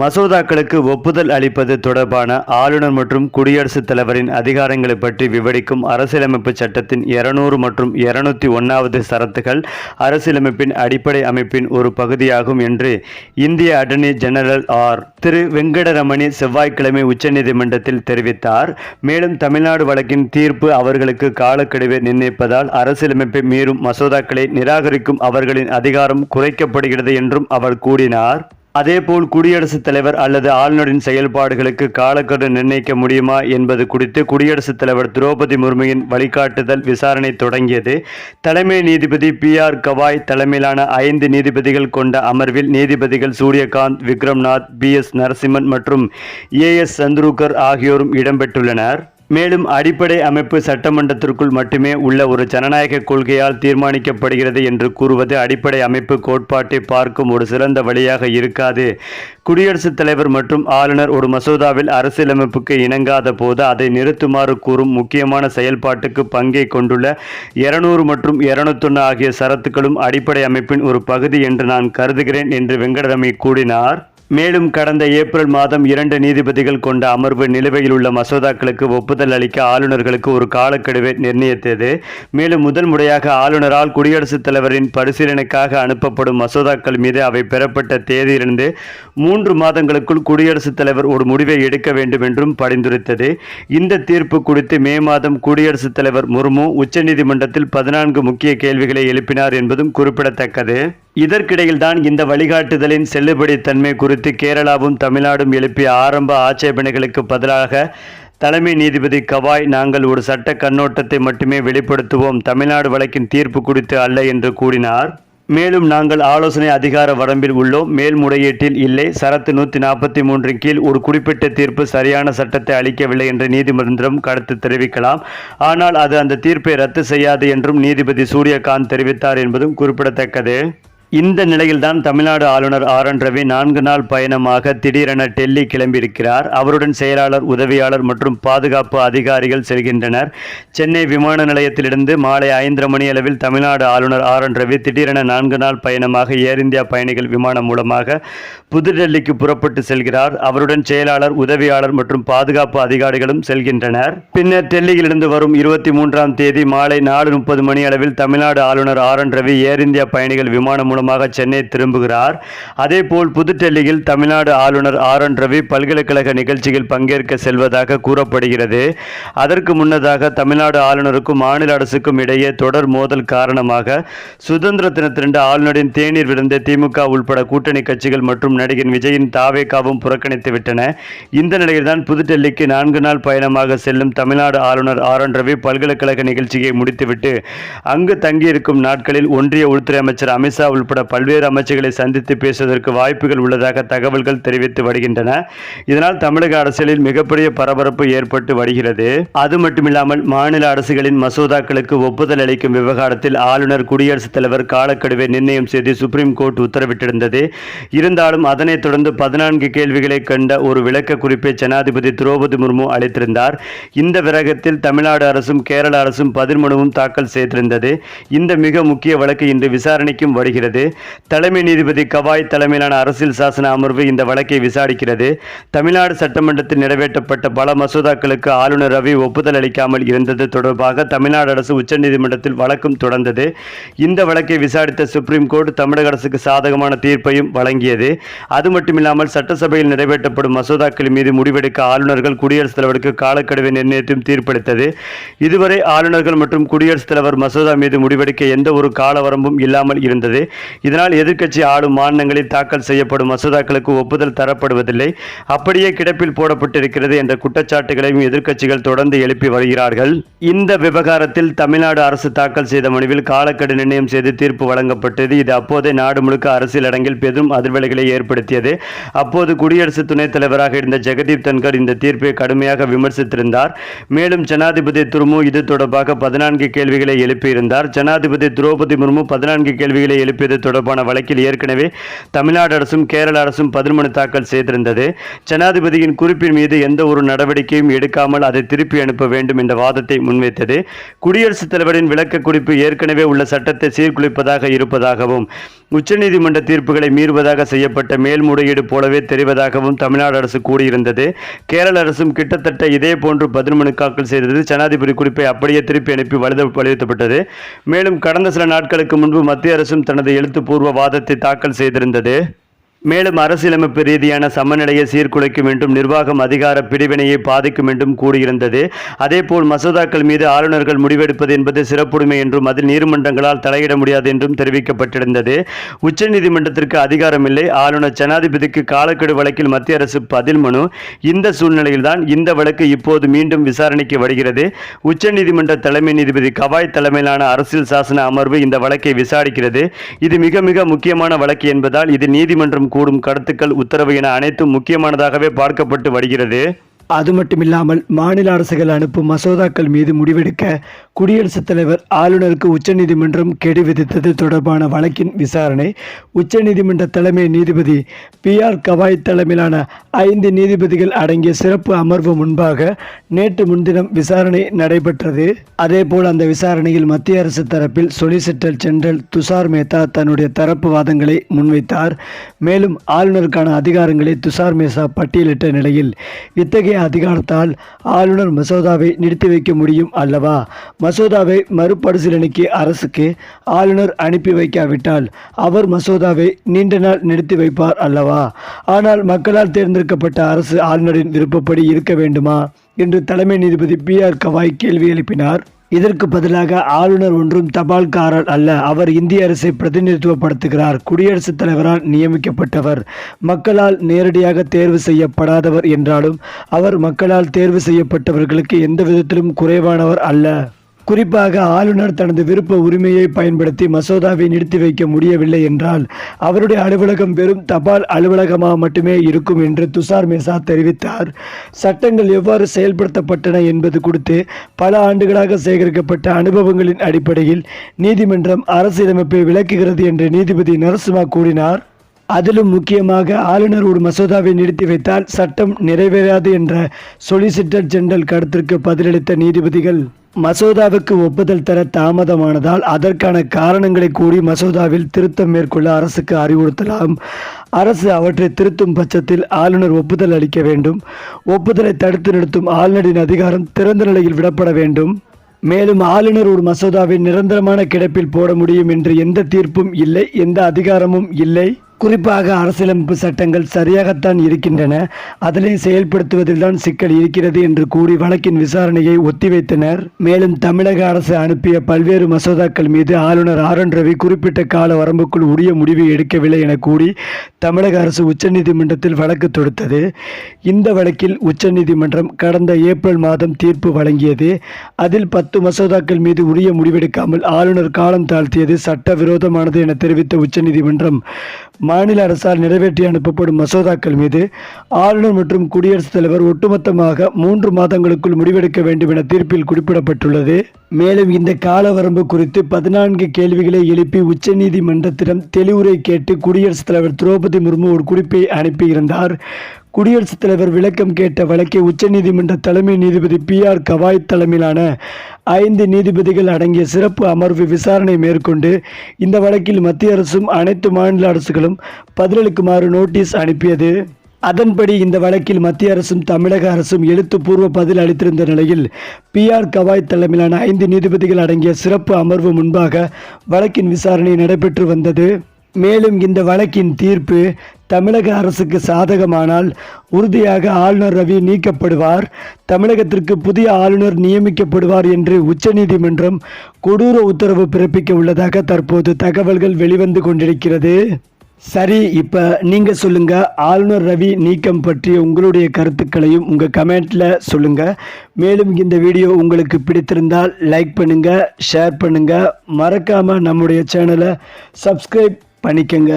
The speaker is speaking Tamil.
மசோதாக்களுக்கு ஒப்புதல் அளிப்பது தொடர்பான ஆளுநர் மற்றும் குடியரசுத் தலைவரின் அதிகாரங்களை பற்றி விவரிக்கும் அரசியலமைப்பு சட்டத்தின் இருநூறு மற்றும் இருநூத்தி ஒன்றாவது சரத்துகள் அரசியலமைப்பின் அடிப்படை அமைப்பின் ஒரு பகுதியாகும் என்று இந்திய அட்டர்னி ஜெனரல் ஆர். திரு. வெங்கடரமணி செவ்வாய்க்கிழமை உச்சநீதிமன்றத்தில் தெரிவித்தார். மேலும் தமிழ்நாடு வழக்கின் தீர்ப்பு அவர்களுக்கு காலக்கெடுவை நிர்ணயிப்பதால் அரசியலமைப்பை மீறும் மசோதாக்களை நிராகரிக்கும் அவர்களின் அதிகாரம் குறைக்கப்படுகிறது என்றும் அவர் கூறினார். அதேபோல் குடியரசுத் தலைவர் அல்லது ஆளுநரின் செயல்பாடுகளுக்கு காலக்கெடு நிர்ணயிக்க முடியுமா என்பது குறித்து குடியரசுத் தலைவர் திரௌபதி முர்முவின் வழிகாட்டுதல் விசாரணை தொடங்கியது. தலைமை நீதிபதி பி ஆர் கவாய் தலைமையிலான ஐந்து நீதிபதிகள் கொண்ட அமர்வில் நீதிபதிகள் சூரியகாந்த் விக்ரம்நாத் பி எஸ் நரசிம்மன் மற்றும் ஏ எஸ் சந்துருக்கர் ஆகியோரும் இடம்பெற்றுள்ளனர். மேலும் அடிப்படை அமைப்பு சட்டமன்றத்திற்குள் மட்டுமே உள்ள ஒரு ஜனநாயக கொள்கையால் தீர்மானிக்கப்படுகிறது என்று கூறுவது அடிப்படை அமைப்பு கோட்பாட்டை பார்க்கும் ஒரு சிறந்த வழியாக இருக்காது. குடியரசுத் தலைவர் மற்றும் ஆளுநர் ஒரு மசோதாவில் அரசியலமைப்புக்கு இணங்காத போது அதை நிறுத்துமாறு கூறும் முக்கியமான செயல்பாட்டுக்கு பங்கை கொண்டுள்ள இருநூறு மற்றும் இருநூத்தொன்று ஆகிய சரத்துக்களும் அடிப்படை அமைப்பின் ஒரு பகுதி என்று நான் கருதுகிறேன் என்று வெங்கடரமி கூறினார். மேலும் கடந்த ஏப்ரல் மாதம் இரண்டு நீதிபதிகள் கொண்ட அமர்வு நிலுவையில் உள்ள மசோதாக்களுக்கு ஒப்புதல் அளிக்க ஆளுநர்களுக்கு ஒரு காலக்கெடுவை நிர்ணயித்தது. மேலும் முதல் முறையாக ஆளுநரால் குடியரசுத் தலைவரின் பரிசீலனைக்காக அனுப்பப்படும் மசோதாக்கள் மீது அவை பெறப்பட்ட தேதியிலிருந்து மூன்று மாதங்களுக்குள் குடியரசுத் தலைவர் ஒரு முடிவை எடுக்க வேண்டும் என்றும் பரிந்துரைத்தது. இந்த தீர்ப்பு குறித்து மே மாதம் குடியரசுத் தலைவர் முர்மு உச்சநீதிமன்றத்தில் பதினான்கு முக்கிய கேள்விகளை எழுப்பினார் என்பதும் குறிப்பிடத்தக்கது. இதற்கிடையில்தான் இந்த வழிகாட்டுதலின் செல்லுபடித்தன்மை குறித்து கேரளாவும் தமிழ்நாடும் எழுப்பிய ஆரம்ப ஆட்சேபனைகளுக்கு பதிலாக தலைமை நீதிபதி கவாய் நாங்கள் ஒரு சட்ட கண்ணோட்டத்தை மட்டுமே வெளிப்படுத்துவோம் தமிழ்நாடு வழக்கின் தீர்ப்பு குறித்து அல்ல என்று கூறினார். மேலும் நாங்கள் ஆலோசனை அதிகார வரம்பில் உள்ளோம் மேல்முறையீட்டில் இல்லை சரத்து நூற்றி நாற்பத்தி மூன்றின் கீழ் ஒரு குறிப்பிட்ட தீர்ப்பு சரியான சட்டத்தை அளிக்கவில்லை என்று நீதிமன்றம் கருத்து தெரிவிக்கலாம். ஆனால் அது அந்த தீர்ப்பை ரத்து செய்யாது என்றும் நீதிபதி சூரியகாந்த் தெரிவித்தார் என்பதும் குறிப்பிடத்தக்கது. இந்த நிலையில்தான் தமிழ்நாடு ஆளுநர் ஆர் என் ரவி நான்கு நாள் பயணமாக திடீரென டெல்லி கிளம்பியிருக்கிறார். அவருடன் செயலாளர் உதவியாளர் மற்றும் பாதுகாப்பு அதிகாரிகள் செல்கின்றனர். சென்னை விமான நிலையத்திலிருந்து மாலை ஐந்தரை மணி அளவில் தமிழ்நாடு ஆளுநர் ஆர் என் ரவி திடீரென நான்கு நாள் பயணமாக ஏர் இந்தியா பயணிகள் விமானம் மூலமாக புதுடெல்லிக்கு புறப்பட்டு செல்கிறார். அவருடன் செயலாளர் உதவியாளர் மற்றும் பாதுகாப்பு அதிகாரிகளும் செல்கின்றனர். பின்னர் டெல்லியிலிருந்து வரும் இருபத்தி மூன்றாம் தேதி மாலை நாலு முப்பது மணி அளவில் தமிழ்நாடு ஆளுநர் R N Ravi Air India பயணிகள் விமானம் மூலமாக சென்னை திரும்புகிறார். அதேபோல் புதுடெல்லியில் தமிழ்நாடு ஆளுநர் ஆர் என் ரவி பல்கலைக்கழக நிகழ்ச்சியில் பங்கேற்க செல்வதாக கூறப்படுகிறது. அதற்கு முன்னதாக தமிழ்நாடு ஆளுநருக்கும் மாநில அரசுக்கும் இடையே தொடர் மோதல் காரணமாக சுதந்திர தினத்திரண்டு ஆளுநரின் தேநீர் விருந்தை திமுக உள்பட கூட்டணி கட்சிகள் மற்றும் நடிகன் விஜயின் தாவேகாவும் புறக்கணித்து விட்டன. இந்த நிலையில்தான் புதுடெல்லிக்கு நான்கு நாள் பயணமாக செல்லும் தமிழ்நாடு ஆளுநர் ஆர் என் ரவி பல்கலைக்கழக நிகழ்ச்சியை முடித்துவிட்டு அங்கு தங்கியிருக்கும் நாட்களில் ஒன்றிய உள்துறை அமைச்சர் அமித்ஷா உள் உட்பட பல்வேறு அமைச்சர்களை சந்தித்து பேசுவதற்கு வாய்ப்புகள் உள்ளதாக தகவல்கள் தெரிவித்து வருகின்றன. இதனால் தமிழக அரசியலில் மிகப்பெரிய பரபரப்பு ஏற்பட்டு வருகிறது. அது மட்டுமில்லாமல் மாநில அரசுகளின் மசோதாக்களுக்கு ஒப்புதல் அளிக்கும் விவகாரத்தில் ஆளுநர் குடியரசுத் தலைவர் காலக்கெடுவை நிர்ணயம் செய்து சுப்ரீம் கோர்ட் உத்தரவிட்டிருந்தது. இருந்தாலும் அதனைத் தொடர்ந்து பதினான்கு கேள்விகளை கண்ட ஒரு விளக்க குறிப்பை ஜனாதிபதி திரௌபதி முர்மு அளித்திருந்தார். இந்த விரகத்தில் தமிழ்நாடு அரசும் கேரள அரசும் பதில் மனுவும் தாக்கல் செய்திருந்தது. இந்த மிக முக்கிய வழக்கு இன்று விசாரணைக்கும் வருகிறது. தலைமை நீதிபதி கவாய் தலைமையிலான அரசியல் சாசன அமர்வு இந்த வழக்கை விசாரிக்கிறது. தமிழ்நாடு சட்டமன்றத்தில் நிறைவேற்றப்பட்ட பல மசோதாக்களுக்கு ஆளுநர் ரவி ஒப்புதல் அளிக்காமல் இருந்தது தொடர்பாக தமிழ்நாடு அரசு உச்சநீதிமன்றத்தில் வழக்கும் தொடர்ந்தது. இந்த வழக்கை விசாரித்த சுப்ரீம் கோர்ட் தமிழக அரசுக்கு சாதகமான தீர்ப்பையும் வழங்கியது. அது மட்டுமில்லாமல் சட்டசபையில் நிறைவேற்றப்படும் மசோதாக்கள் மீது முடிவெடுக்க ஆளுநர்கள் குடியரசுத் தலைவருக்கு காலக்கெடுவை நிர்ணயித்தும் தீர்ப்பளித்தது. இதுவரை ஆளுநர்கள் மற்றும் குடியரசுத் தலைவர் மசோதா மீது முடிவெடுக்க எந்த ஒரு கால வரம்பும் இல்லாமல் இருந்தது. இதனால் எதிர்க்கட்சி ஆளும் மாநிலங்களில் தாக்கல் செய்யப்படும் மசோதாக்களுக்கு ஒப்புதல் தரப்படுவதில்லை. அப்படியே கிடப்பில் போடப்பட்டிருக்கிறது என்ற குற்றச்சாட்டுகளையும் எதிர்க்கட்சிகள் தொடர்ந்து எழுப்பி வருகிறார்கள். இந்த விவகாரத்தில் தமிழ்நாடு அரசு தாக்கல் செய்த மனுவில் காலக்கெடு நிர்ணயம் செய்து தீர்ப்பு வழங்கப்பட்டது. இது அப்போதே நாடு முழுக்க அரசியல் அரங்கில் பெரும் அதிர்வலைகளை ஏற்படுத்தியது. அப்போது குடியரசு துணைத் தலைவராக இருந்த ஜெகதீப் தன்கர் இந்த தீர்ப்பை கடுமையாக விமர்சித்திருந்தார். மேலும் ஜனாதிபதி துர்மு இது தொடர்பாக பதினான்கு கேள்விகளை எழுப்பியிருந்தார். ஜனாதிபதி திரௌபதி முர்மு பதினான்கு கேள்விகளை எழுப்பியது தொடர்பான வழக்கில் ஏற்கனவே தமிழ்நாடு அரசும் கேரள அரசும் பதில்மனு தாக்கல் செய்திருந்தது. ஜனாதிபதியின் குறிப்பின் மீது எந்த ஒரு நடவடிக்கையும் எடுக்காமல் அதை திருப்பி அனுப்ப வேண்டும் என்ற வாதத்தை முன்வைத்தது. குடியரசுத் தலைவரின் விளக்க குறிப்பு ஏற்கனவே உள்ள சட்டத்தை சீர்குலைப்பதாக இருப்பதாகவும் உச்சநீதிமன்ற தீர்ப்புகளை மீறுவதாக செய்யப்பட்ட மேல்முறையீடு போலவே தெரிவதாகவும் தமிழ்நாடு அரசு கூறியிருந்தது. கேரள அரசும் கிட்டத்தட்ட இதே போன்று பதில் மனு தாக்கல் செய்தது ஜனாதிபதி குறிப்பை அப்படியே திருப்பி அனுப்பி வலித வலியுறுத்தப்பட்டது. மேலும் கடந்த சில நாட்களுக்கு முன்பு மத்திய அரசும் தனது எழுத்துப்பூர்வ வாதத்தை தாக்கல் செய்திருந்தது. மேலும் அரசியலமைப்பு ரீதியான சமநிலையை சீர்குலைக்கும் என்றும் நிர்வாகம் அதிகார பிரிவினையை பாதிக்கும் என்றும் கூறியிருந்தது. அதேபோல் மசோதாக்கள் மீது ஆளுநர்கள் முடிவெடுப்பது என்பது சிறப்புரிமை என்றும் அதில் நீதிமன்றங்களால் தலையிட முடியாது என்றும் தெரிவிக்கப்பட்டிருந்தது. உச்சநீதிமன்றத்திற்கு அதிகாரமில்லை. ஆளுநர் ஜனாதிபதிக்கு காலக்கெடு வழக்கில் மத்திய அரசு பதில் மனு. இந்த சூழ்நிலையில்தான் இந்த வழக்கு இப்போது மீண்டும் விசாரணைக்கு வருகிறது. உச்சநீதிமன்ற தலைமை நீதிபதி கவாய் தலைமையிலான அரசியல் சாசன அமர்வு இந்த வழக்கை விசாரிக்கிறது. இது மிக மிக முக்கியமான வழக்கு என்பதால் இது நீதிமன்றம் கூடும் கருத்துக்கள் உத்தரவு என அனைத்தும் முக்கியமானதாகவே பார்க்கப்பட்டு வருகிறது. அது மட்டுமில்லாமல் மாநில அரசுகள் அனுப்பும் மசோதாக்கள் மீது முடிவெடுக்க குடியரசுத் தலைவர் ஆளுநருக்கு உச்சநீதிமன்றம் கெடு விதித்தது தொடர்பான வழக்கின் விசாரணை உச்சநீதிமன்ற தலைமை நீதிபதி பி ஆர் கவாய் தலைமையிலான ஐந்து நீதிபதிகள் அடங்கிய சிறப்பு அமர்வு முன்பாக நேற்று முன்தினம் விசாரணை நடைபெற்றது. அதேபோல் அந்த விசாரணையில் மத்திய அரசு தரப்பில் சொலிசிட்டர் ஜெனரல் துஷார் மேத்தா தன்னுடைய தரப்பு வாதங்களை முன்வைத்தார். மேலும் ஆளுநருக்கான அதிகாரங்களை துஷார் மேத்தா பட்டியலிட்ட நிலையில் இத்தகைய அதிகாரத்தால் ஆளுநர் மசோதாவை நிறுத்தி வைக்க முடியும் அல்லவா? மசோதாவை மறுபரிசீலனைக்கு அரசுக்கு ஆளுநர் அனுப்பி வைக்காவிட்டால் அவர் மசோதாவை நீண்ட நாள் நிறுத்தி வைப்பார் அல்லவா? ஆனால் மக்களால் தேர்ந்தெடுக்கப்பட்ட அரசு ஆளுநரின் விருப்பப்படி இருக்க வேண்டுமா? என்று தலைமை நீதிபதி பி ஆர் கவாய் கேள்வி எழுப்பினார். இதற்கு பதிலாக ஆளுநர் ஒன்றும் தபால்காரர் அல்ல. அவர் இந்திய அரசை பிரதிநிதித்துவப்படுத்துகிறார். குடியரசுத் தலைவரால் நியமிக்கப்பட்டவர். மக்களால் நேரடியாக தேர்வு செய்யப்படாதவர் என்றாலும் அவர் மக்களால் தேர்வு செய்யப்பட்டவர்களுக்கு எந்த விதத்திலும் குறைவானவர் அல்ல. குறிப்பாக ஆளுநர் தனது விருப்ப உரிமையை பயன்படுத்தி மசோதாவை நிறுத்தி வைக்க முடியவில்லை என்றால் அவருடைய அலுவலகம் வெறும் தபால் அலுவலகமாக மட்டுமே இருக்கும் என்று துஷார் மேசா தெரிவித்தார். சட்டங்கள் எவ்வாறு செயல்படுத்தப்பட்டன என்பது குறித்து பல ஆண்டுகளாக சேகரிக்கப்பட்ட அனுபவங்களின் அடிப்படையில் நீதிமன்றம் அரசியலமைப்பை விளக்குகிறது என்று நீதிபதி நரசிம்மா கூறினார். அதிலும் முக்கியமாக ஆளுநர் ஒரு மசோதாவை நிறுத்தி வைத்தால் சட்டம் நிறைவேறாது என்ற சொலிசிட்டர் ஜெனரல் கருத்திற்கு பதிலளித்த நீதிபதிகள் மசோதாவுக்கு ஒப்புதல் தர தாமதமானதால் அதற்கான காரணங்களை கூறி மசோதாவில் திருத்தம் மேற்கொள்ள அரசுக்கு அறிவுறுத்தலாம். அரசு அவற்றை திருத்தும் பட்சத்தில் ஆளுநர் ஒப்புதல் அளிக்க வேண்டும். ஒப்புதலை தடுத்து நிறுத்தும் ஆளுநரின் அதிகாரம் திறந்த நிலையில் விடப்பட வேண்டும். மேலும் ஆளுநர் ஒரு மசோதாவை நிரந்தரமான கிடப்பில் போட முடியும் என்று எந்த தீர்ப்பும் இல்லை எந்த அதிகாரமும் இல்லை. குறிப்பாக அரசியலமைப்பு சட்டங்கள் சரியாகத்தான் இருக்கின்றன அதனை செயல்படுத்துவதில் தான் சிக்கல் இருக்கிறது என்று கூறி வழக்கின் விசாரணையை ஒத்திவைத்தனர். மேலும் தமிழக அரசு அனுப்பிய பல்வேறு மசோதாக்கள் மீது ஆளுநர் ஆர் என் ரவி குறிப்பிட்ட கால வரம்புக்குள் உரிய முடிவு எடுக்கவில்லை என கூறி தமிழக அரசு உச்சநீதிமன்றத்தில் வழக்கு தொடுத்தது. இந்த வழக்கில் உச்சநீதிமன்றம் கடந்த ஏப்ரல் மாதம் தீர்ப்பு வழங்கியது. அதில் பத்து மசோதாக்கள் மீது உரிய முடிவெடுக்காமல் ஆளுநர் காலம் தாழ்த்தியது சட்டவிரோதமானது என தெரிவித்த உச்சநீதிமன்றம் மாநில அரசால் நிறைவேற்றி அனுப்பப்படும் மசோதாக்கள் மீது ஆளுநர் மற்றும் குடியரசுத் தலைவர் ஒட்டுமொத்தமாக மூன்று மாதங்களுக்குள் முடிவெடுக்க வேண்டும் என தீர்ப்பில் குறிப்பிடப்பட்டுள்ளது. மேலும் இந்த கால வரம்பு குறித்து பதினான்கு கேள்விகளை எழுப்பி உச்சநீதிமன்றத்திடம் தெளிவுரை கேட்டு குடியரசுத் தலைவர் திரௌபதி முர்மு ஒரு குறிப்பை அனுப்பியிருந்தார். குடியரசுத் தலைவர் விளக்கம் கேட்ட வழக்கை உச்சநீதிமன்ற தலைமை நீதிபதி பி ஆர் கவாய் தலைமையிலான ஐந்து நீதிபதிகள் அடங்கிய சிறப்பு அமர்வு விசாரணை மேற்கொண்டு இந்த வழக்கில் மத்திய அரசும் அனைத்து மாநில அரசுகளும் பதிலளிக்குமாறு நோட்டீஸ் அனுப்பியது. அதன்படி இந்த வழக்கில் மத்திய அரசும் தமிழக அரசும் எழுத்துப்பூர்வ பதில் அளித்திருந்த நிலையில் பி ஆர் கவாய் தலைமையிலான ஐந்து நீதிபதிகள் அடங்கிய சிறப்பு அமர்வு முன்பாக வழக்கின் விசாரணை நடைபெற்று வந்தது. மேலும் இந்த வழக்கின் தீர்ப்பு தமிழக அரசுக்கு சாதகமானால் உறுதியாக ஆளுநர் ரவி நீக்கப்படுவார். தமிழகத்திற்கு புதிய ஆளுநர் நியமிக்கப்படுவார் என்று உச்சநீதிமன்றம் கொடூர உத்தரவு பிறப்பிக்க உள்ளதாக தற்போது தகவல்கள் வெளிவந்து கொண்டிருக்கிறது. சரி இப்போ நீங்கள் சொல்லுங்கள் ஆளுநர் ரவி நீக்கம் பற்றிய உங்களுடைய கருத்துக்களையும் உங்கள் கமெண்ட்டில் சொல்லுங்கள் மேலும் இந்த வீடியோ உங்களுக்கு பிடித்திருந்தால் லைக் பண்ணுங்கள் ஷேர் பண்ணுங்கள் மறக்காமல் நம்முடைய சேனலை சப்ஸ்கிரைப் பண்ணிக்கங்க